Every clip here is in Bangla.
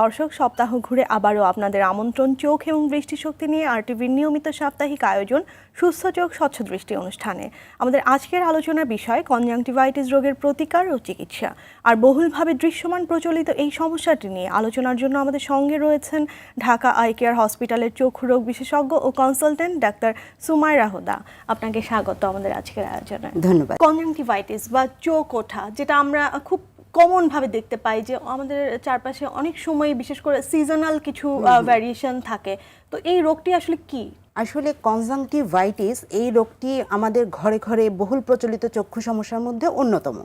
দর্শক সপ্তাহ ঘুরে আবারও আপনাদের আমন্ত্রণ চোখ এবং দৃষ্টিশক্তি নিয়ে আরটিভির নিয়মিত সাপ্তাহিক আয়োজন সুস্থ চোখ স্বচ্ছ দৃষ্টি অনুষ্ঠানে। আমাদের আজকের আলোচনার বিষয় কনজাংটিভাইটিস রোগের প্রতিকার ও চিকিৎসা। আর বহুলভাবে দৃশ্যমান প্রচলিত এই সমস্যাটি নিয়ে আলোচনার জন্য আমাদের সঙ্গে রয়েছেন ঢাকা আই কেয়ার হসপিটালের চক্ষু রোগ বিশেষজ্ঞ ও কনসালটেন্ট ডাক্তার সুমাইরা হুদা। আপনাকে স্বাগত আমাদের আজকের আয়োজনে। ধন্যবাদ। কনজাংটিভাইটিস বা চোখ ওঠা যেটা আমরা খুব কমন ভাবে দেখতে পাই যে আমাদের চারপাশে অনেক সময় বিশেষ করে সিজনাল কিছু ভ্যারিয়েশন থাকে। তো এই রোগটি আসলে কি? আসলে কনজাংটিভাইটিস এই রোগটি আমাদের ঘরে ঘরে বহুল প্রচলিত চক্ষু সমস্যার মধ্যে অন্যতম।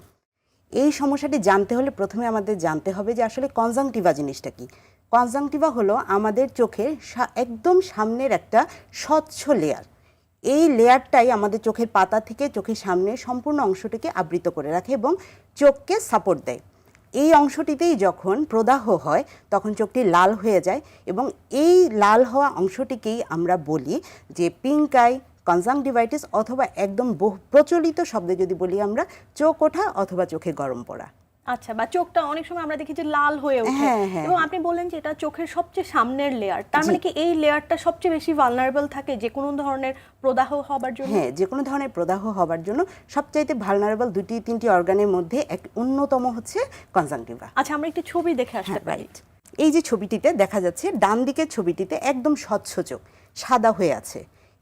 এই সমস্যাটি জানতে হলে প্রথমে আমাদের জানতে হবে যে আসলে কনজাংটিভা জিনিসটা কি? কনজাংটিভা হলো আমাদের চোখের একদম সামনের একটা স্বচ্ছ লেয়ার এই লেয়ারটাই আমাদের চোখের পাতা থেকে চোখের সামনে সম্পূর্ণ অংশটিকে আবৃত করে রাখে এবং চোখকে সাপোর্ট দেয়। এই অংশটিতেই যখন প্রদাহ হয়, তখন চোখটি লাল হয়ে যায় এবং এই লাল হওয়া অংশটিকেই আমরা বলি যে পিঙ্ক আই কনজাংটিভাইটিস অথবা একদম বহু প্রচলিত শব্দে যদি বলি আমরা, চোখ ওঠা অথবা চোখে গরম পড়া। আচ্ছা বা চোখটা অনেক সময় আমরা দেখি যে লাল হয়ে ওঠে। হ্যাঁ, হ্যাঁ, এবং আপনি বললেন যে এটা চোখের সবচেয়ে সামনের লেয়ার তার মানে কি এই লেয়ারটা সবচেয়ে বেশি ভালনারেবল থাকে যে কোনো ধরনের প্রদাহ হবার জন্য? হ্যাঁ যে কোনো ধরনের প্রদাহ হবার জন্য সবচাইতে ভালনারেবল দুটি তিনটি অর্গানের মধ্যে এক অন্যতম হচ্ছে কনজাংটিভা আচ্ছা আমরা একটি ছবি দেখে আসতে হ্যাঁ পারি। রাইট এই যে ছবিটিতে দেখা যাচ্ছে ডান দিকের ছবিটিতে একদম স্বচ্ছ চোখ সাদা হয়ে আছে।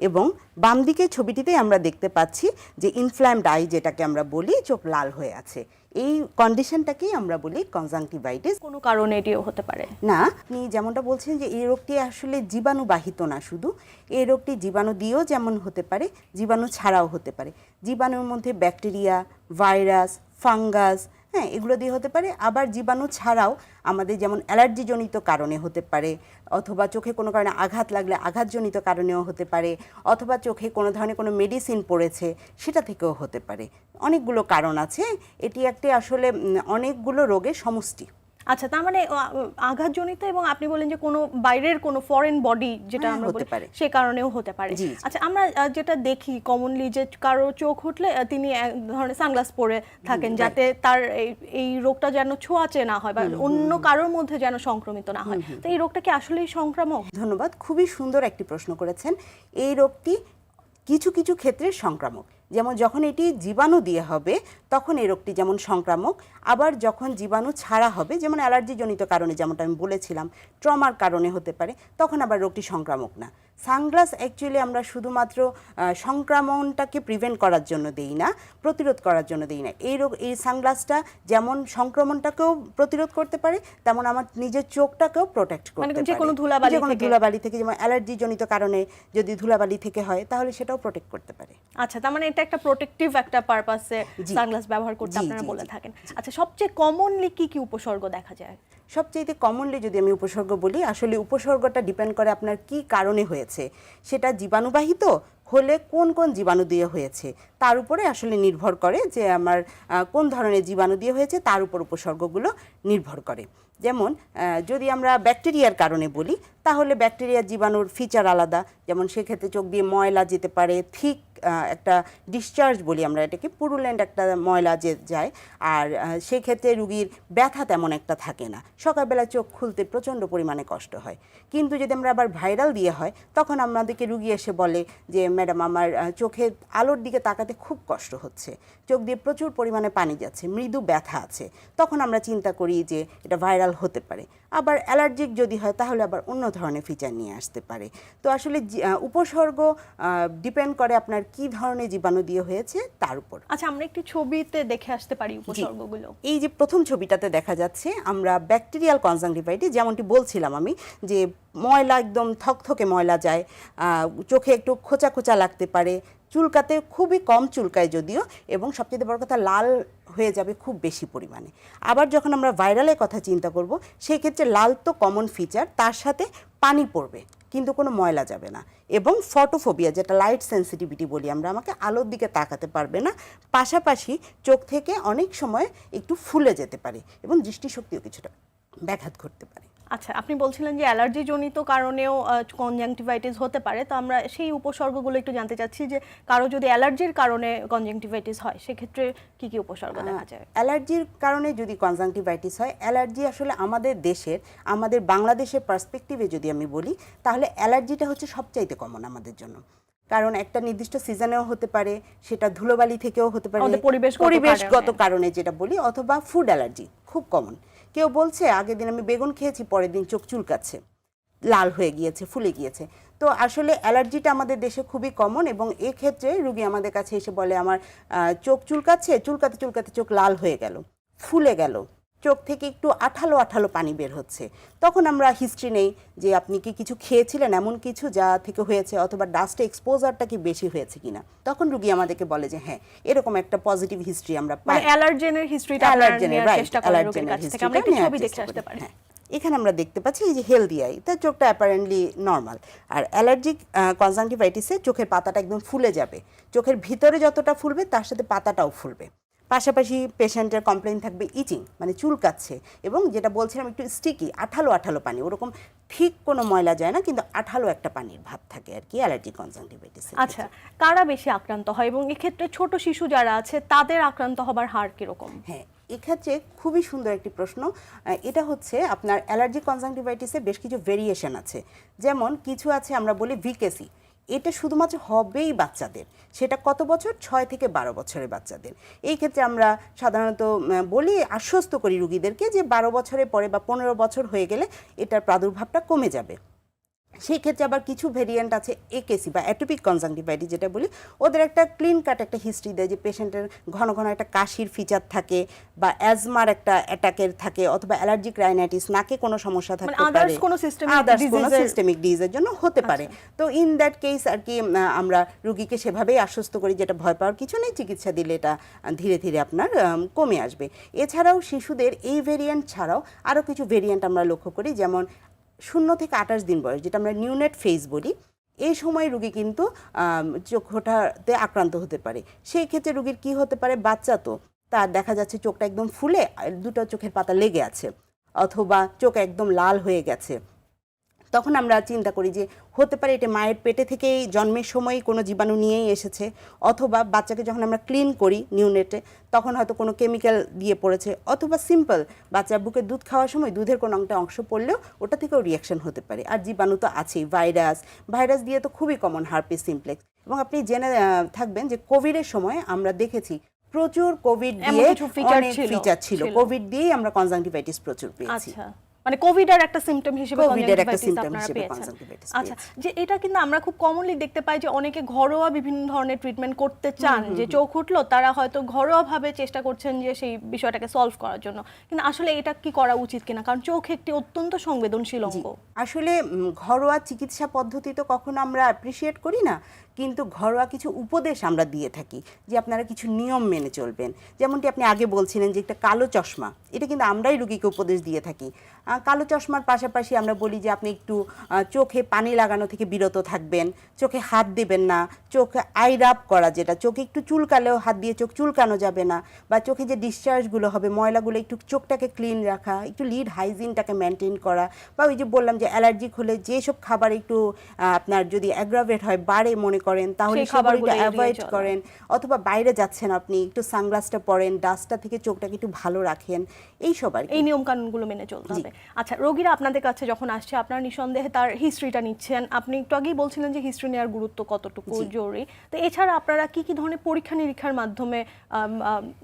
এবং বাম দিকের ছবিটিতে আমরা দেখতে পাচ্ছি যে ইনফ্ল্যামড আই যেটাকে আমরা বলি চোখ লাল হয়ে আছে। এই কন্ডিশনটাকেই আমরা বলি কনজাংটিভাইটিস কোনো কারণে এটিও হতে পারে। না আপনি যেমনটা বলছেন যে এই রোগটি আসলে জীবাণুবাহিত না শুধু এই রোগটি জীবাণু দিয়েও যেমন হতে পারে জীবাণু ছাড়াও হতে পারে। জীবাণুর মধ্যে ব্যাকটেরিয়া ভাইরাস ফাঙ্গাস হ্যাঁ এগুলো দিয়ে হতে পারে। আবার জীবাণু ছাড়াও আমাদের যেমন অ্যালার্জিজনিত কারণে হতে পারে, অথবা চোখে কোনো কারণে আঘাত লাগলে আঘাতজনিত কারণেও হতে পারে, অথবা চোখে কোনো ধরনের কোনো মেডিসিন পড়েছে সেটা থেকেও হতে পারে। অনেকগুলো কারণ আছে। এটি একটি আসলে অনেকগুলো রোগের সমষ্টি। আচ্ছা তার মানে আঘাতজনিত এবং আপনি বলেন যে কোনো বাইরের কোনো ফরেন বডি যেটা হ্যাঁ, আমরা হতে বলি পারে। সে কারণেও হতে পারে। আচ্ছা আমরা যেটা দেখি কমনলি যে কারও চোখ উঠলে তিনি এক ধরনের সানগ্লাস পরে থাকেন যাতে তার এই- এই রোগটা যেন ছোঁয়াচে না হয় বা অন্য কারোর মধ্যে যেন সংক্রমিত না হয়। তো এই রোগটা কি আসলেই সংক্রামক? ধন্যবাদ। খুবই সুন্দর একটি প্রশ্ন করেছেন। এই রোগটি কিছু কিছু ক্ষেত্রে সংক্রামক। যেমন যখন এটি জীবাণু দিয়ে হবে, তখন এই রোগটি যেমন সংক্রামক, আবার যখন জীবাণু ছাড়া হবে, যেমন অ্যালার্জিজনিত কারণে যেমনটা আমি বলেছিলাম, ট্রমার কারণে হতে পারে, তখন আবার রোগটি সংক্রামক না। সানগ্লাস অ্যাকচুয়ালি আমরা শুধুমাত্র সংক্রমণটাকে প্রিভেন্ট করার জন্য দেই না প্রতিরোধ করার জন্য দেই না। এই রোগ এই সানগ্লাসটা যেমন সংক্রমণটাকেও প্রতিরোধ করতে পারে তেমন আমার নিজের চোখটাকেও প্রোটেক্ট করতে মানে পারে। যে কোনো ধুলাবালি কোনো থেকে। ধুলাবালি থেকে যেমন অ্যালার্জি জনিত কারণে যদি ধুলাবালি থেকে হয় তাহলে সেটাও প্রোটেক্ট করতে পারে। আচ্ছা তার মানে এটা একটা প্রোটেক্টিভ একটা পারপাসে সানগ্লাস ব্যবহার করতে আপনারা বলে থাকেন। আচ্ছা সবচেয়ে কমনলি কি কি উপসর্গ দেখা যায়? সবচেয়ে কমনলি যদি আমি উপসর্গ বলি, আসলে উপসর্গটা ডিপেন্ড করে আপনার কি কারণে হয়েছে। সেটা জীবাণুবাহিত হলে কোন কোন জীবাণু দিয়ে হয়েছে, তার উপরে আসলে নির্ভর করে যে আমার কোন ধরনের জীবাণু দিয়ে হয়েছে, তার উপর উপসর্গগুলো নির্ভর করে। যেমন যদি আমরা ব্যাকটেরিয়ার কারণে বলি, তাহলে ব্যাকটেরিয়ার জীবাণুর ফিচার আলাদা। যেমন সেক্ষেত্রে চোখ দিয়ে ময়লা যেতে পারে থিক একটা ডিসচার্জ বলি আমরা এটাকে পুরুল্যান্ড একটা ময়লা যে যায়, আর সেই ক্ষেত্রে রুগীর ব্যথা তেমন একটা থাকে না। সকালবেলা চোখ খুলতে প্রচণ্ড পরিমাণে কষ্ট হয়। কিন্তু যদি আমরা আবার ভাইরাল দিয়ে হয়, তখন আমাদেরকে রুগী এসে বলে যে, ম্যাডাম, আমার চোখে আলোর দিকে তাকাতে খুব কষ্ট হচ্ছে। চোখ দিয়ে প্রচুর পরিমাণে পানি যাচ্ছে, মৃদু ব্যথা আছে। তখন আমরা চিন্তা করি যে, এটা ভাইরাল হতে পারে। আবার অ্যালার্জিক যদি হয়, তাহলে আবার অন্য ধরনের ফিচার নিয়ে আসতে পারে। তো আসলে উপসর্গ ডিপেন্ড করে আপনার কি ধরনের জীবাণু দিয়ে হয়েছে তার উপর। আচ্ছা আমরা একটু ছবিতে দেখে আসতে পারি উপসর্গগুলো। এই যে প্রথম ছবিটাতে দেখা যাচ্ছে আমরা ব্যাকটেরিয়াল কনজাংটিভাইটিস যেমনটি বলছিলাম আমি যে ময়লা একদম থকথকে ময়লা যায় আহ, চোখে একটু খোঁচা খোঁচা লাগতে পারে চুলকাতে খুবই কম চুলকায় যদিও, এবং সবচেয়ে বড় কথা লাল হয়ে যাবে খুব বেশি পরিমাণে। আবার যখন আমরা ভাইরালের কথা চিন্তা করব, সেই ক্ষেত্রে লাল তো কমন ফিচার তার সাথে পানি পড়বে, কিন্তু কোনো ময়লা যাবে না। এবং ফটোফোবিয়া যেটা লাইট সেন্সিটিভিটি বলি আমরা, আমাকে আলোর দিকে তাকাতে পারবে না, পাশাপাশি চোখ থেকে অনেক সময় একটু ফুলে যেতে পারে, এবং দৃষ্টিশক্তিও কিছুটা ব্যাঘাত ঘটতে পারে। আচ্ছা আপনি বলছিলেন যে অ্যালার্জি জনিত কারণেও কনজাংটিভাইটিস হতে পারে তো আমরা সেই উপসর্গগুলো একটু জানতে চাচ্ছি যে কারও যদি অ্যালার্জির কারণে কনজাংটিভাইটিস হয় সেক্ষেত্রে কি কি উপসর্গ দেখা যায়? অ্যালার্জির কারণে যদি কনজাংটিভাইটিস হয় অ্যালার্জি আসলে আমাদের দেশের আমাদের বাংলাদেশের পার্সপেক্টিভে যদি আমি বলি তাহলে অ্যালার্জিটা হচ্ছে সবচাইতে কমন আমাদের জন্য। কারণ একটা নির্দিষ্ট সিজনেও হতে পারে সেটা ধুলোবালি থেকেও হতে পারে পরিবেশগত। কারণে। যেটা বলি অথবা ফুড অ্যালার্জি খুব কমন কেউ বলছে, আগের দিন আমি বেগুন খেয়েছি, পরের দিন চোখ চুলকাচ্ছে। লাল হয়ে গিয়েছে, ফুলে গিয়েছে। তো আসলে অ্যালার্জিটা আমাদের দেশে খুবই কমন এবং এক্ষেত্রে রুগী আমাদের কাছে এসে বলে, আমার চোখ চুলকাচ্ছে। চুলকাতে চুলকাতে চোখ লাল হয়ে গেল, ফুলে গেল। চোখ থেকে একটু আঠালো আঠালো পানি বের হচ্ছে। তখন আমরা হিস্ট্রি নেই যে আপনি কি কিছু খেয়েছিলেন এমন কিছু যা থেকে হয়েছে অথবা ডাস্টে এক্সপোজারটা কি বেশি হয়েছে কিনা। তখন রুগী আমাদেরকে বলে যে হ্যাঁ এরকম একটা পজিটিভ হিস্ট্রি আমরা মানে পাই। অ্যালার্জেনের হিস্ট্রিটা অ্যালার্জেনের রাইট অ্যালার্জেনের থেকে। আমরা একটু ছবি আসতে পারি। হ্যাঁ এখানে আমরা দেখতে পাচ্ছি এই যে হেলদি আই তার চোখটা অ্যাপারেন্টলি নর্মাল আর অ্যালার্জিক কনজাংটিভাইটিসে চোখের পাতাটা একদম ফুলে যাবে। চোখের ভিতরে যতটা ফুলবে তার সাথে পাতাটাও ফুলবে। পাশাপাশি পেশেন্টের কমপ্লেন থাকবে ইচিং মানে চুলকাচ্ছে এবং যেটা বলছিলাম একটু স্টিকি আঠালো আঠালো পানি ওরকম ঠিক কোনো ময়লা যায় না কিন্তু আঠালো একটা পানির ভাব থাকে আর কি অ্যালার্জি কনজাংটিভাইটিস আচ্ছা কারা বেশি আক্রান্ত হয় এবং এক্ষেত্রে ছোট শিশু যারা আছে তাদের আক্রান্ত হবার হার কীরকম? হ্যাঁ এক্ষেত্রে খুবই সুন্দর একটি প্রশ্ন। এটা হচ্ছে আপনার অ্যালার্জি কনজাংটিভাইটিসে বেশ কিছু ভেরিয়েশন আছে। যেমন কিছু আছে আমরা বলি ভিকেসি এটা শুধুমাত্র হবেই বাচ্চাদের। সেটা কত বছর? ছয় থেকে বারো বছরের বাচ্চাদের। এই ক্ষেত্রে আমরা সাধারণত বলি, আশ্বস্ত করি রুগীদেরকে যে বারো বছরের পরে বা পনেরো বছর হয়ে গেলে এটার প্রাদুর্ভাবটা কমে যাবে। সেই ক্ষেত্রে আবার কিছু ভেরিয়েন্ট আছে একেসি বা অ্যাটোপিক কনজাংটিভাইটিস যেটা বলি ওদের একটা ক্লিন কাট একটা হিস্ট্রি দেয় যে পেশেন্টের ঘন ঘন একটা কাশির ফিচার থাকে বা অ্যাজমার একটা অ্যাটাকের থাকে অথবা অ্যালার্জিক রাইনাইটিস নাকে কোনো সমস্যা থাকতে মানে পারে কোনো আদার্স কোনো সিস্টেমিক ডিজিজের জন্য হতে পারে। তো ইন দ্যাট কেস আর কি আমরা রুগীকে সেভাবেই আশ্বস্ত করি যেটা ভয় পাওয়ার কিছু নেই চিকিৎসা দিলে এটা ধীরে ধীরে আপনার কমে আসবে। এছাড়াও শিশুদের এই ভেরিয়েন্ট ছাড়াও আরও কিছু ভেরিয়েন্ট আমরা লক্ষ্য করি যেমন শূন্য থেকে আঠাশ দিন বয়স, যেটা আমরা নিউনেট ফেজ বলি, এই সময় রুগী কিন্তু চোখটাতে আক্রান্ত হতে পারে। সেই ক্ষেত্রে রুগীর কি হতে পারে? বাচ্চা তো, তার দেখা যাচ্ছে চোখটা একদম ফুলে দুটো চোখের পাতা লেগে আছে, অথবা চোখ একদম লাল হয়ে গেছে। তখন আমরা চিন্তা করি যে হতে পারে এটা মায়ের পেটে থেকেই জন্মের সময় কোনো জীবাণু নিয়েই এসেছে অথবা বাচ্চাকে যখন আমরা ক্লিন করি নিউনেটে তখন হয়তো কোনো কেমিক্যাল দিয়ে পড়েছে অথবা সিম্পল বাচ্চা বুকে দুধ খাওয়ার সময় দুধের কোনো একটা অংশ পড়লেও ওটা থেকেও রিয়াকশন হতে পারে। আর জীবাণু তো আছেই ভাইরাস ভাইরাস দিয়ে তো খুবই কমন হার্পিস সিমপ্লেক্স এবং আপনি জেনে থাকবেন যে কোভিডের সময় আমরা দেখেছি প্রচুর কোভিড দিয়ে অনেক ফিচার ছিল। ছিল। কোভিড দিয়েই আমরা কনজাংটিভাইটিস প্রচুর পেয়েছি। মানে কোভিডের একটা সিমটম হিসেবে কোভিডের একটা আপনারা হিসেবে পেয়েছেন। আচ্ছা যে এটা কিন্তু আমরা খুব কমনলি দেখতে পাই যে অনেকে ঘরোয়া বিভিন্ন ধরনের ট্রিটমেন্ট করতে চান যে চোখ উঠল তারা হয়তো ঘরোয়া ভাবে চেষ্টা করছেন যে সেই বিষয়টাকে সলভ করার জন্য। কিন্তু আসলে এটা কি করা উচিত কিনা? কারণ চোখ একটি অত্যন্ত সংবেদনশীল অঙ্গ। আসলে ঘরোয়া চিকিৎসা পদ্ধতি তো কখনো আমরা অ্যাপ্রিসিয়েট করি না। কিন্তু ঘরোয়া কিছু উপদেশ আমরা দিয়ে থাকি যে আপনারা কিছু নিয়ম মেনে চলবেন। যেমনটি আপনি আগে বলছিলেন যে একটা কালো চশমা, এটা কিন্তু আমরাই রুগীকে উপদেশ দিয়ে থাকি। কালো চশমার পাশাপাশি আমরা বলি যে আপনি একটু চোখে পানি লাগানো থেকে বিরত থাকবেন, চোখে হাত দেবেন না, চোখে আই রাব করা যেটা, চোখে একটু চুলকালেও হাত দিয়ে চোখ চুলকানো যাবে না বা চোখে যে ডিসচার্জগুলো হবে, ময়লাগুলো একটু চোখটাকে ক্লিন রাখা, একটু লিড হাইজিনটাকে মেনটেন করা বা ওই যে বললাম যে অ্যালার্জিক হলে যেসব খাবার একটু আপনার যদি অ্যাগ্রাভেট হয়, বাড়ে মনে করেন তাহলে খাবারগুলো অ্যাভয়েড করেন। অথবা বাইরে যাচ্ছেন আপনি একটু সানগ্লাসটা পরেন ডাস্টটা থেকে চোখটাকে একটু ভালো রাখেন এইসব আর এই নিয়ম কানুনগুলো মেনে চলতে হবে। আচ্ছা রোগীরা আপনাদের কাছে যখন আসছে আপনারা নিঃসন্দেহে তার হিস্ট্রিটা নিচ্ছেন। আপনি একটু আগেই বলছিলেন যে হিস্ট্রি নেওয়ার গুরুত্ব কতটুকু জরুরি। তো এছাড়া আপনারা কি কি ধরনের পরীক্ষা নিরীক্ষার মাধ্যমে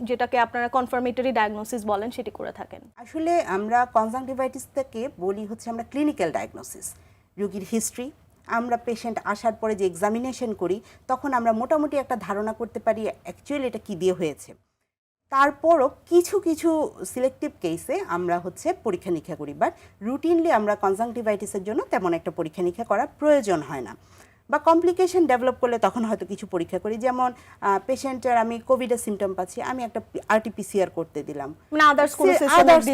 যেটাকে আপনারা কনফার্মেটরি ডায়াগনোসিস বলেন সেটি করে থাকেন? আসলে আমরা কনজাংটিভাইটিস থেকে বলি হচ্ছে আমরা ক্লিনিক্যাল ডায়াগনোসিস রোগীর হিস্ট্রি আমরা পেশেন্ট আসার পরে যে এক্সামিনেশন করি, তখন আমরা মোটামুটি একটা ধারণা করতে পারি অ্যাকচুয়ালি এটা কী দিয়ে হয়েছে। তারপরও কিছু কিছু সিলেক্টিভ কেসে আমরা হচ্ছে পরীক্ষা নিরীক্ষা করি বাট রুটিনলি আমরা কনজাংটিভাইটিসের জন্য তেমন একটা পরীক্ষা নিরীক্ষা করার প্রয়োজন হয় না। বা কমপ্লিকেশন ডেভেলপ করলে তখন হয়তো কিছু পরীক্ষা করি। যেমন পেশেন্টের আমি কোভিডের সিমটম পাচ্ছি আমি একটা আরটিপিসিআর করতে দিলাম। মানে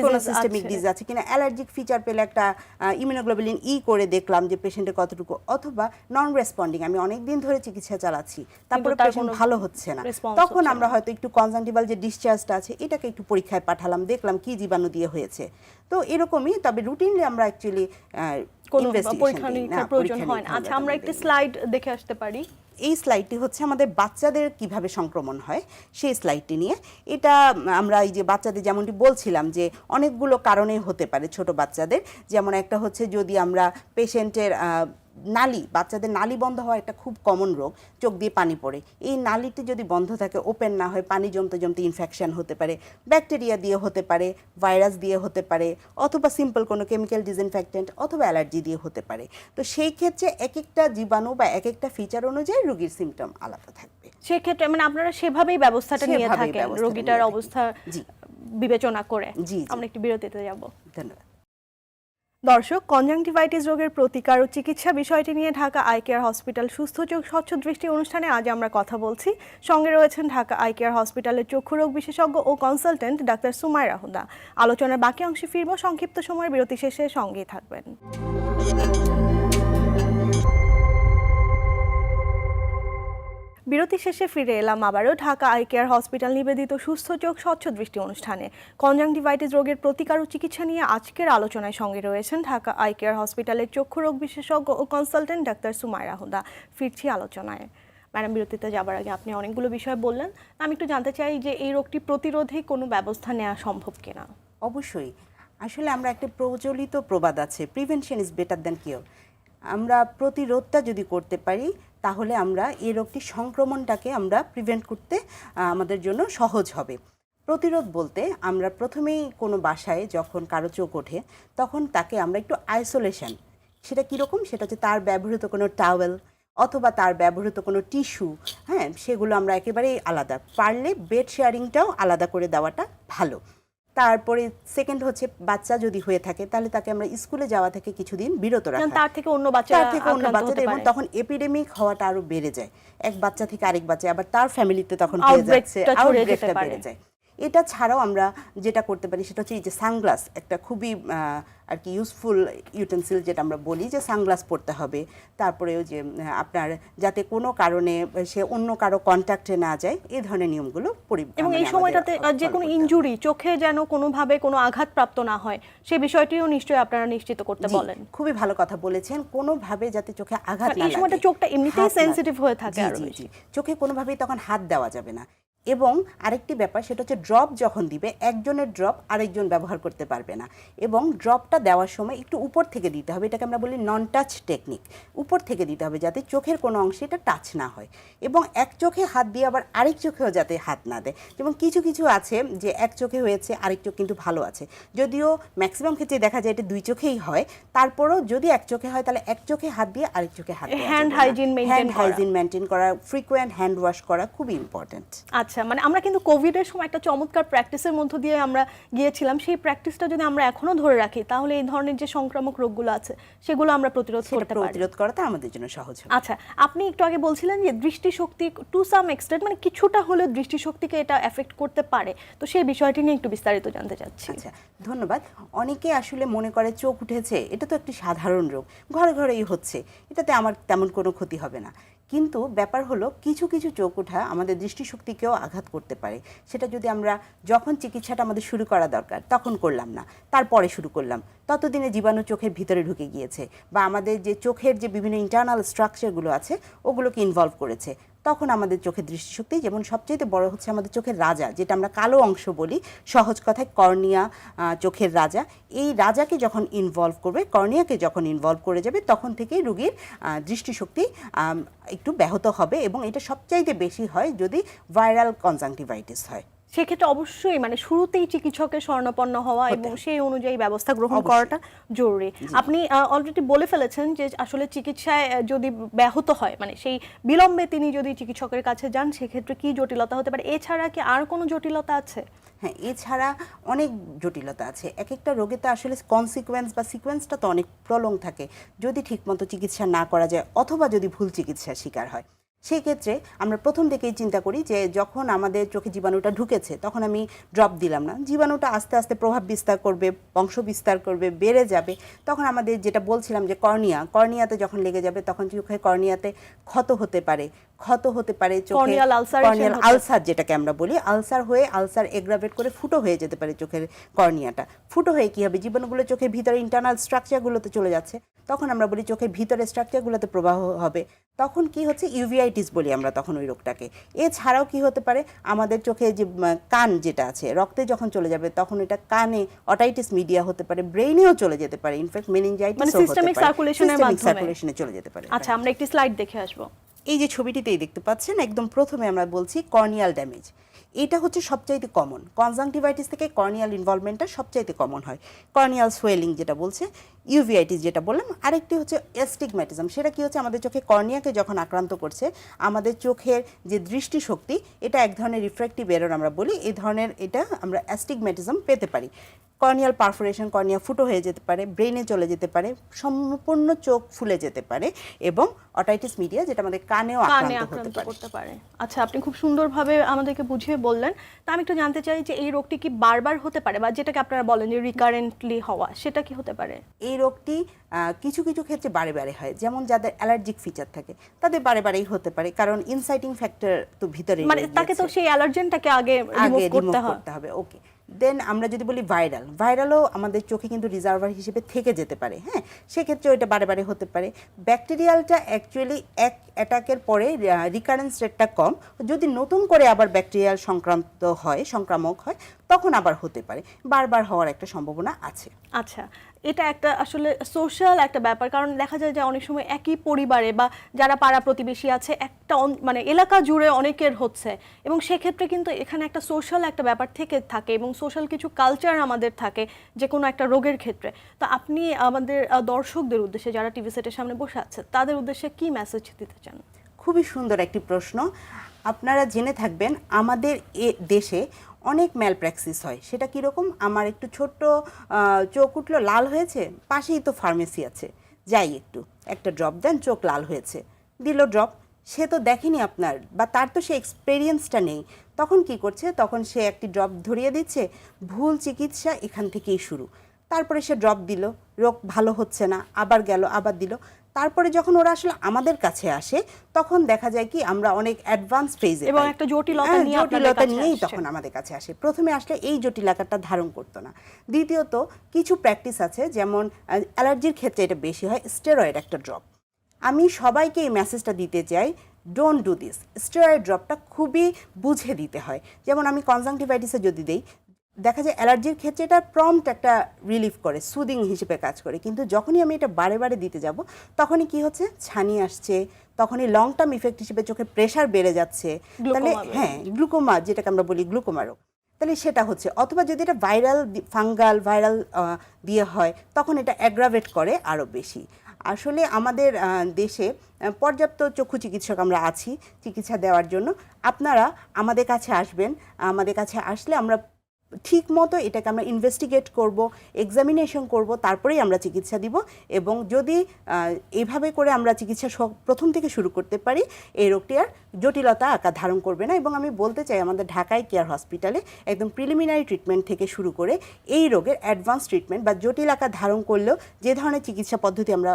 কোনো সিস্টেমিক। ডিজিজ আছে? কিনা? অ্যালার্জিক ফিচার পেলে একটা ইমিউনোগ্লোবুলিন ই করে দেখলাম যে পেশেন্টের কতটুকু অথবা নন রেসপন্ডিং আমি অনেক দিন ধরে চিকিৎসা চালাচ্ছি তারপরে পেশেন্ট ভালো হচ্ছে না। তখন আমরা হয়তো একটু কনজাংটিভাল যে ডিসচার্জটা আছে এটাকে একটু পরীক্ষায় পাঠালাম দেখলাম কি জীবাণু দিয়ে হয়েছে। তো এরকমই তবে রুটিনলি আমরা অ্যাকচুয়ালি কোনো পরীক্ষা নিরীক্ষার প্রয়োজন হয় না। আচ্ছা আমরা একটি স্লাইড দেখে আসতে পারি। এই স্লাইডটি হচ্ছে আমাদের বাচ্চাদের কীভাবে সংক্রমণ হয় সেই স্লাইডটি নিয়ে। এটা আমরা এই যে বাচ্চাদের যেমনটি বলছিলাম যে অনেকগুলো কারণে হতে পারে ছোট বাচ্চাদের। যেমন একটা হচ্ছে যদি আমরা পেশেন্টের নালি বাচ্চাদের নালি বন্ধ হওয়া একটা খুব কমন রোগ চোখ দিয়ে পানি পড়ে। এই নালিটি যদি বন্ধ থাকে ওপেন না হয় পানি জমতে জমতে ইনফেকশন হতে পারে ব্যাকটেরিয়া দিয়ে হতে পারে ভাইরাস দিয়ে হতে পারে অথবা সিম্পল কোনো কেমিক্যাল ডিসইনফেক্টেন্ট অথবা অ্যালার্জি দিয়ে হতে পারে। তো সেই ক্ষেত্রে এক একটা জীবাণু বা এক একটা ফিচার অনুযায়ী রোগীর সিমটম আলাদা থাকবে। সেক্ষেত্রে মানে আপনারা সেভাবেই ব্যবস্থাটা নিয়ে থাকেন রোগীটার অবস্থা বিবেচনা করে। আমরা একটু বিরতিতে যাব। ধন্যবাদ। দর্শক কনজাংটিভাইটিস রোগের প্রতিকার ও চিকিৎসা বিষয়টি নিয়ে ঢাকা আই কেয়ার হসপিটাল সুস্থ চোখ, স্বচ্ছ দৃষ্টি অনুষ্ঠানে আজ আমরা কথা বলছি। সঙ্গে রয়েছেন ঢাকা আই কেয়ার হসপিটালের চক্ষু রোগ বিশেষজ্ঞ ও কনসালটেন্ট ডাক্তার সুমাই হুদা আলোচনার বাকি অংশে ফিরব, সংক্ষিপ্ত সময়ের বিরতি শেষে সঙ্গেই থাকবেন। বিরতি শেষে ফিরে এলাম আবারও ঢাকা আই কেয়ার হসপিটাল নিবেদিত সুস্থ চোখ, স্বচ্ছ দৃষ্টি অনুষ্ঠানে। কনজাংটিভাইটিস রোগের প্রতিকার ও চিকিৎসা নিয়ে আজকের আলোচনায় সঙ্গে রয়েছেন ঢাকা আই কেয়ার হসপিটালের চক্ষু রোগ বিশেষজ্ঞ ও কনসালটেন্ট ডাক্তার সুমাইরা হুদা ফিরছি আলোচনায়। ম্যাডাম, বিরতিতে যাবার আগে আপনি অনেকগুলো বিষয় বললেন। আমি একটু জানতে চাই যে এই রোগটি প্রতিরোধে কোনো ব্যবস্থা নেওয়া সম্ভব কিনা? অবশ্যই। আসলে আমরা একটা প্রচলিত প্রবাদ আছে prevention is better than cure আমরা প্রতিরোধটা যদি করতে পারি তাহলে আমরা এই রোগটি সংক্রমণটাকে আমরা প্রিভেন্ট করতে আমাদের জন্য সহজ হবে। প্রতিরোধ বলতে আমরা প্রথমেই কোনো বাসায় যখন কারও চোখ ওঠে, তখন তাকে আমরা একটু আইসোলেশন সেটা কীরকম সেটা হচ্ছে তার ব্যবহৃত কোনো টাওয়েল অথবা তার ব্যবহৃত কোনো টিস্যু হ্যাঁ সেগুলো আমরা একেবারেই আলাদা। পারলে বেড শেয়ারিংটাও আলাদা করে দেওয়াটা ভালো। তারপরে সেকেন্ড হচ্ছে বাচ্চা যদি হয়ে থাকে তাহলে তাকে আমরা স্কুলে যাওয়া থেকে কিছুদিন বিরত রাখি। তার থেকে অন্য বাচ্চা তার থেকে অন্য বাচ্চা বাচ্চাদের এবং তখন এপিডেমিক হওয়াটা আরও বেড়ে যায়। এক বাচ্চা থেকে আরেক বাচ্চা আবার তার ফ্যামিলিতে তখন হয়ে যাচ্ছে টা ছড়িয়ে যেতে outbreak টা পারে। বেড়ে যায়। এটা ছাড়াও আমরা যেটা করতে পারি সেটা হচ্ছে এই যে সানগ্লাস একটা খুবই আর কি ইউজফুল ইউটেন্সিল যেটা আমরা বলি যে সানগ্লাস পরতে হবে। তারপরে যে আপনার যাতে কোনো কারণে সে অন্য কারও কন্ট্যাক্টে না যায় এই ধরনের নিয়মগুলো পরি- এবং এই সময়টাতে যে কোনো। ইনজুরি চোখে যেন কোনোভাবে কোনো আঘাতপ্রাপ্ত না হয় সেই বিষয়টিও নিশ্চয়ই আপনারা নিশ্চিত করতে বলেন। খুবই ভালো কথা বলেছেন। কোনোভাবে যাতে চোখে আঘাত না এই সময়টা চোখটা এমনিতেই sensitive হয়ে থাকে। চোখে কোনোভাবেই তখন হাত দেওয়া যাবে না। এবং আরেকটি ব্যাপার সেটা হচ্ছে ড্রপ যখন দিবে একজনের ড্রপ আরেকজন ব্যবহার করতে পারবে না। এবং ড্রপটা দেওয়ার সময় একটু উপর থেকে দিতে হবে এটাকে আমরা বলি নন টাচ টেকনিক উপর থেকে দিতে হবে যাতে চোখের কোনো অংশে এটা টাচ না হয়। এবং এক চোখে হাত দিয়ে আবার আরেক চোখেও যাতে হাত না দেয়। যেমন কিছু কিছু আছে যে এক চোখে হয়েছে আরেক চোখ কিন্তু ভালো আছে। যদিও ম্যাক্সিমাম ক্ষেত্রে দেখা যায় এটা দুই চোখেই হয় তারপরেও যদি এক চোখে হয় তাহলে এক চোখে হাত দিয়ে আরেক চোখে হাত দেওয়া Hand যাবে না। hygiene maintain করা। ফ্রিকোয়েন্ট হ্যান্ড ওয়াশ করা খুবই ইম্পর্ট্যান্ট আচ্ছা মানে আমরা কিন্তু কোভিডের সময় একটা চমৎকার প্র্যাকটিসের মধ্য দিয়ে আমরা গিয়েছিলাম। সেই প্র্যাকটিসটা যদি আমরা এখনও ধরে রাখি তাহলে এই ধরনের যে সংক্রামক রোগগুলো আছে সেগুলো আমরা প্রতিরোধ করতে পারি। প্রতিরোধ করাটা আমাদের জন্য সহজ হবে। আচ্ছা আপনি একটু আগে বলছিলেন যে দৃষ্টিশক্তি টু সাম এক্সটেন্ট মানে কিছুটা হলেও দৃষ্টিশক্তিকে এটা এফেক্ট করতে পারে। তো সেই বিষয়টি নিয়ে একটু বিস্তারিত জানতে চাচ্ছি। আচ্ছা ধন্যবাদ। অনেকে আসলে মনে করে চোখ উঠেছে এটা তো একটি সাধারণ রোগ ঘরে ঘরেই হচ্ছে এটাতে আমার তেমন কোনো ক্ষতি হবে না। কিন্তু ব্যাপার হলো কিছু কিছু চোখ ওঠা আমাদের দৃষ্টিশক্তিকেও আঘাত করতে পারে। সেটা যদি আমরা যখন চিকিৎসাটা আমাদের শুরু করা দরকার, তখন করলাম না। তারপরে শুরু করলাম। ততদিনে জীবাণু চোখের ভিতরে ঢুকে গিয়েছে বা আমাদের যে চোখের যে বিভিন্ন ইন্টারনাল স্ট্রাকচারগুলো আছে, ওগুলোকে ইনভলভ করেছে। তখন আমাদের চোখের দৃষ্টিশক্তি যেমন সবচেয়ে বড় হচ্ছে আমাদের চোখের রাজা, যেটা আমরা কালো অংশ বলি, সহজ কথায় কর্নিয়া চোখের রাজা। এই রাজাকে যখন ইনভলভ করবে, কর্নিয়াকে যখন ইনভলভ করে যাবে, তখন থেকেই রুগীর দৃষ্টিশক্তি একটু ব্যাহত হবে এবং এটা সবচাইতে বেশি হয় যদি ভাইরাল কনজাংটিভাইটিস হয়। সেক্ষেত্রে অবশ্যই মানে শুরুতেই চিকিৎসকের স্বর্ণপন্ন হওয়া এবং সেই অনুযায়ী ব্যবস্থা গ্রহণ করাটা জরুরি। আপনি অলরেডি বলে ফেলেছেন যে আসলে চিকিৎসায় যদি ব্যাহত হয় মানে সেই বিলম্বে তিনি যদি চিকিৎসকের কাছে যান সেক্ষেত্রে কি জটিলতা হতে পারে? এছাড়া কি আর কোনো জটিলতা আছে? হ্যাঁ এছাড়া অনেক জটিলতা আছে। এক একটা রোগে তো আসলে কনসিকোয়েন্স বা সিকোয়েন্সটা তো অনেক প্রলং থাকে। যদি ঠিকমতো চিকিৎসা না করা যায় অথবা যদি ভুল চিকিৎসার শিকার হয়। সেই ক্ষেত্রে আমরা প্রথম থেকেই চিন্তা করি যে যখন আমাদের চোখে জীবাণুটা ঢুকেছে, তখন আমি ড্রপ দিলাম না। জীবাণুটা আস্তে আস্তে প্রভাব বিস্তার করবে, বংশ বিস্তার করবে, বেড়ে যাবে। তখন আমাদের যেটা বলছিলাম যে কর্নিয়া, কর্নিয়াতে যখন লেগে যাবে, তখন চোখে কর্নিয়াতে ক্ষত হতে পারে। ক্ষত হতে পারে হতে- আলসার যেটাকে আমরা বলি আলসার হয়ে আলসার এগ্রাভেট করে ফুটো হয়ে যেতে পারে চোখের কর্নিয়াটা। ফুটো হয়ে কি হবে? জীবাণুগুলো চোখের ভিতরে ইন্টারনাল স্ট্রাকচারগুলোতে চলে যাচ্ছে। তখন আমরা বলি চোখের ভিতরে স্ট্রাকচারগুলোতে প্রবাহ হবে। তখন কি হচ্ছে? ইউভিআইটিস বলি আমরা তখন ওই রোগটাকে। এছাড়াও কি হতে পারে? আমাদের চোখে যে কান যেটা আছে রক্তে যখন চলে যাবে তখন এটা কানে অটাইটিস মিডিয়া হতে পারে ব্রেইনেও চলে যেতে পারে। ইনফ্যাক্ট মেনিনজাইটিস মানে মাধ্যমে। সার্কুলেশনে চলে যেতে পারে আচ্ছা আমরা একটি স্লাইড দেখে আসব। এই যে ছবিটিতেই দেখতে পাচ্ছেন, একদম প্রথমে আমরা বলছি কর্নিয়াল ড্যামেজ এটা হচ্ছে সবচাইতে কমন কনজাংটিভাইটিস থেকে কর্নিয়াল ইনভলভমেন্টটা সবচাইতে কমন হয়। কর্নিয়াল সোয়েলিং যেটা বলছে ইউভিআইটিস যেটা বললাম আরেকটি হচ্ছে এস্টিগম্যাটিজম সেটা কি হচ্ছে আমাদের চোখে কর্নিয়াকে যখন আক্রান্ত করছে আমাদের চোখের যে দৃষ্টিশক্তি এটা এক ধরনের রিফ্র্যাক্টিভ এরর আমরা বলি এই ধরনের এটা আমরা অ্যাস্টিগম্যাটিজম পেতে পারি। কর্নিয়াল পারফোরেশন কর্নিয়া ফুটো হয়ে যেতে পারে ব্রেনে চলে যেতে পারে সম্পূর্ণ চোখ ফুলে যেতে পারে এবং অটাইটিস মিডিয়া যেটা আমাদের কানেও কানে আক্রান্ত হতে আক্রান্ত করতে পারে। আচ্ছা আপনি খুব সুন্দরভাবে আমাদেরকে বুঝিয়ে বললেন। তা আমি একটু জানতে চাই যে এই রোগটি কি বারবার হতে পারে বা যেটাকে আপনারা বলেন যে রিকারেন্টলি হওয়া সেটা কি হতে পারে? এই রোগটি কিছু কিছু ক্ষেত্রে বারে বারে হয়। যেমন যাদের অ্যালার্জিক ফিচার থাকে তাদের বারে বারেই হতে পারে কারণ ইনসাইটিং ফ্যাক্টর তো ভিতরে মানে তাকে তো সেই অ্যালার্জেনটাকে আগে আগে রিমুভ করতে হবে ওকে দেন আমরা যদি বলি ভাইরাল ভাইরালও আমাদের চোখে কিন্তু রিজার্ভার হিসেবে থেকে যেতে পারে হ্যাঁ? সেক্ষেত্রে ওইটা বারে বারে হতে পারে। ব্যাকটেরিয়ালটা অ্যাকচুয়ালি এক অ্যাটাকের পরে রিকারেন্স রেটটা কম। যদি নতুন করে আবার ব্যাকটেরিয়াল সংক্রান্ত হয় সংক্রামক হয় তখন আবার হতে পারে। বারবার হওয়ার একটা সম্ভাবনা আছে। আচ্ছা এটা একটা আসলে সোশ্যাল একটা ব্যাপার। কারণ দেখা যায় যে অনেক সময় একই পরিবারে বা যারা পাড়া প্রতিবেশী আছে একটা মানে এলাকা জুড়ে অনেকের হচ্ছে। এবং সেক্ষেত্রে কিন্তু এখানে একটা সোশ্যাল একটা ব্যাপার থেকে থাকে এবং সোশ্যাল কিছু কালচার আমাদের থাকে যে কোনো একটা রোগের ক্ষেত্রে। তো আপনি আমাদের দর্শকদের উদ্দেশ্যে যারা টিভি সেটের সামনে বসে আছে তাদের উদ্দেশ্যে কি মেসেজ দিতে চান? খুবই সুন্দর একটি প্রশ্ন। আপনারা জেনে থাকবেন আমাদের এ দেশে অনেক ম্যালপ্র্যাকসিস হয়। সেটা কীরকম? আমার একটু ছোট্ট চোখ উঠল, লাল হয়েছে, পাশেই তো ফার্মেসি আছে। যাই একটু, একটা ড্রপ দেন, চোখ লাল হয়েছে। দিল ড্রপ সে তো দেখেনি আপনার, বা তার তো সে এক্সপেরিয়েন্সটা নেই। তখন কি করছে? তখন সে একটি ড্রপ ধরিয়ে দিচ্ছে, ভুল চিকিৎসা এখান থেকেই শুরু। তারপরে সে ড্রপ দিল, রোগ ভালো হচ্ছে না, আবার গেল, আবার দিল। তারপরে যখন ওরা আসলে আমাদের কাছে আসে তখন দেখা যায় কি আমরা অনেক অ্যাডভান্স ফেজে এবং একটা জটিলতা নিয়ে জটিলতা নিয়েই তখন আমাদের কাছে আসে। প্রথমে আসলে এই জটিলতাটা ধারণ করতো না। দ্বিতীয়ত কিছু প্র্যাকটিস আছে যেমন অ্যালার্জির ক্ষেত্রে এটা বেশি হয় স্টেরয়েড একটা ড্রপ আমি সবাইকে এই মেসেজটা দিতে চাই ডোন্ট ডু দিস স্টেরয়েড ড্রপটা খুবই বুঝে দিতে হয়। যেমন আমি কনজাংটিভাইটিসে যদি দেই দেখা যায় অ্যালার্জির ক্ষেত্রে এটা প্রম্পট একটা রিলিফ করে সুদিং হিসেবে কাজ করে। কিন্তু যখনই আমি এটা বারে বারে দিতে যাব তখনই কি হচ্ছে? ছানি আসছে তখনই লং টার্ম ইফেক্ট হিসেবে চোখের প্রেশার বেড়ে যাচ্ছে। তাহলে হ্যাঁ গ্লুকোমা যেটাকে আমরা বলি গ্লুকোমা রোগ। তাহলে সেটা হচ্ছে অথবা যদি এটা ভাইরাল ফাঙ্গাল ভাইরাল দিয়ে হয় তখন এটা অ্যাগ্রাভেট করে আরও বেশি। আসলে আমাদের দেশে পর্যাপ্ত চক্ষু চিকিৎসক আমরা আছি চিকিৎসা দেওয়ার জন্য। আপনারা আমাদের কাছে আসবেন আমাদের কাছে আসলে আমরা ঠিক মতো এটাকে আমরা ইনভেস্টিগেট করব এক্সামিনেশন করব তারপরেই আমরা চিকিৎসা দিব এবং যদি এভাবে করে আমরা চিকিৎসা প্রথম থেকে শুরু করতে পারি এই রোগটি আর জটিলতা আকার ধারণ করবে না এবং আমি বলতে চাই আমাদের ঢাকায় কেয়ার হসপিটালে একদম প্রিলিমিনারি ট্রিটমেন্ট থেকে শুরু করে এই রোগের অ্যাডভান্স ট্রিটমেন্ট বা জটিল আকার ধারণ করলেও যে ধরনের চিকিৎসা পদ্ধতি আমরা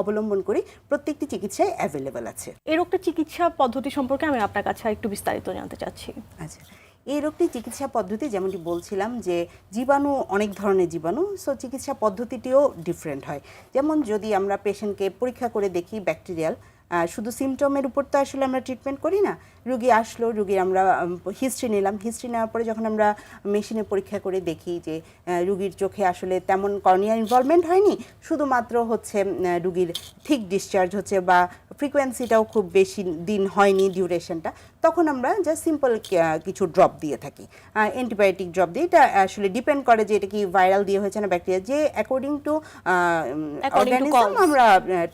অবলম্বন করি প্রত্যেকটি চিকিৎসায় অ্যাভেলেবেল আছে। এই রোগটা চিকিৎসা পদ্ধতি সম্পর্কে আমি আপনার কাছে একটু বিস্তারিত জানতে চাচ্ছি। আচ্ছা। এই রোগটি চিকিৎসা পদ্ধতি যেমনটি বলছিলাম যে জীবাণু অনেক ধরনের জীবাণু সো চিকিৎসা পদ্ধতিটিও ডিফারেন্ট হয়। যেমন যদি আমরা পেশেন্টকে পরীক্ষা করে দেখি ব্যাকটেরিয়াল শুধু সিমটমের উপর তো আসলে আমরা ট্রিটমেন্ট করি না। রুগী আসলো, রুগীর আমরা হিস্ট্রি নিলাম। হিস্ট্রি নেওয়ার পরে যখন আমরা মেশিনে পরীক্ষা করে দেখি যে রুগীর চোখে আসলে তেমন কর্নিয়া ইনভলভমেন্ট হয়নি, শুধুমাত্র হচ্ছে রুগীর ঠিক ডিসচার্জ হচ্ছে বা ফ্রিকোয়েন্সিটাও খুব বেশি দিন হয়নি ডিউরেশনটা তখন আমরা যা সিম্পল কিছু ড্রপ দিয়ে থাকি। অ্যান্টিবায়োটিক ড্রপ দিয়ে। এটা আসলে ডিপেন্ড করে যে এটা কি ভাইরাল দিয়ে হয়েছে না ব্যাকটেরিয়া যে অ্যাকর্ডিং টু অর্গানিজম আমরা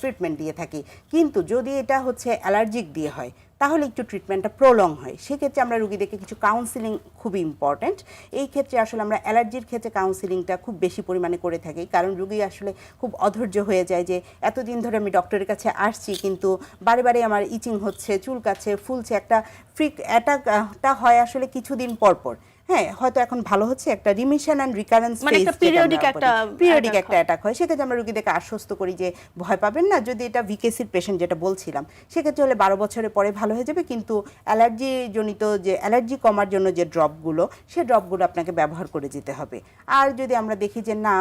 ট্রিটমেন্ট দিয়ে থাকি। কিন্তু যদি এটা হচ্ছে অ্যালার্জিক দিয়ে হয় তাহলে একটু ট্রিটমেন্টটা প্রলং হয়। সেক্ষেত্রে আমরা রুগীদেরকে কিছু কাউন্সিলিং খুব ইম্পর্ট্যান্ট এই ক্ষেত্রে আসলে আমরা অ্যালার্জির ক্ষেত্রে কাউন্সিলিংটা খুব বেশি পরিমাণে করে থাকি। কারণ রুগী আসলে খুব অধৈর্য হয়ে যায় যে, এতদিন ধরে আমি ডক্টরের কাছে আসছি, কিন্তু বারে বারে আমার ইচিং হচ্ছে, চুলকাচ্ছে, ফুলছে। একটা ফ্রিক অ্যাটাকটা হয় আসলে কিছুদিন পর পর। হ্যাঁ হয়তো এখন ভালো হচ্ছে একটা রিমিশন অ্যান্ড রিকারেন্স মানে একটা periodic একটা পিরিয়ডিক একটা অ্যাটাক হয়। সেক্ষেত্রে আমরা রুগীদেরকে আশ্বস্ত করি যে ভয় পাবেন না যদি এটা ভিকেসির পেশেন্ট যেটা বলছিলাম সেক্ষেত্রে হলে বারো বছরের পরে ভালো হয়ে যাবে কিন্তু অ্যালার্জি জনিত যে অ্যালার্জি কমার জন্য যে ড্রপগুলো সে ড্রপগুলো আপনাকে ব্যবহার করে যেতে হবে। আর যদি আমরা দেখি যে না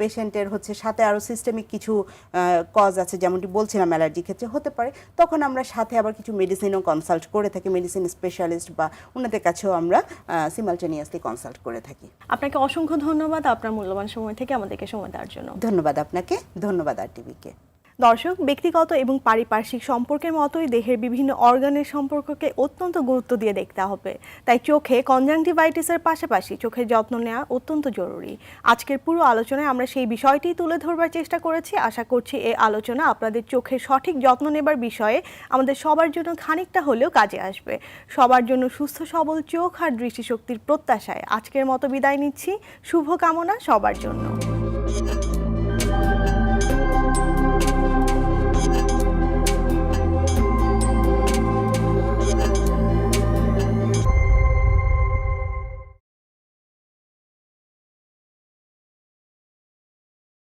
পেশেন্টের হচ্ছে সাথে আরও সিস্টেমিক কিছু কজ আছে যেমনটি বলছিলাম অ্যালার্জি ক্ষেত্রে হতে পারে তখন আমরা সাথে আবার কিছু মেডিসিনও কনসাল্ট করে থাকি মেডিসিন স্পেশালিস্ট বা ওনাদের কাছেও আমরা সিমালটেনিয়াসলি কনসাল্ট করে থাকি। আপনাকে অসংখ্য ধন্যবাদ আপনার মূল্যবান সময় থেকে আমাদেরকে সময় দেওয়ার জন্য। ধন্যবাদ আপনাকে ধন্যবাদ আর টিভিকে। দর্শক, ব্যক্তিগত এবং পারিপার্শ্বিক সম্পর্কের মতোই দেহের বিভিন্ন অর্গানের সম্পর্ককে অত্যন্ত গুরুত্ব দিয়ে দেখতে হবে। তাই চোখে কনজাংটিভাইটিসের পাশাপাশি চোখের যত্ন নেওয়া অত্যন্ত জরুরি। আজকের পুরো আলোচনায় আমরা সেই বিষয়টি তুলে ধরবার চেষ্টা করেছি। আশা করছি এই আলোচনা আপনাদের চোখের সঠিক যত্ন নেবার বিষয়ে আমাদের সবার জন্য খানিকটা হলেও কাজে আসবে। সবার জন্য সুস্থ, সবল চোখ আর দৃষ্টিশক্তির প্রত্যাশায় আজকের মতো বিদায় নিচ্ছি। শুভকামনা সবার জন্য।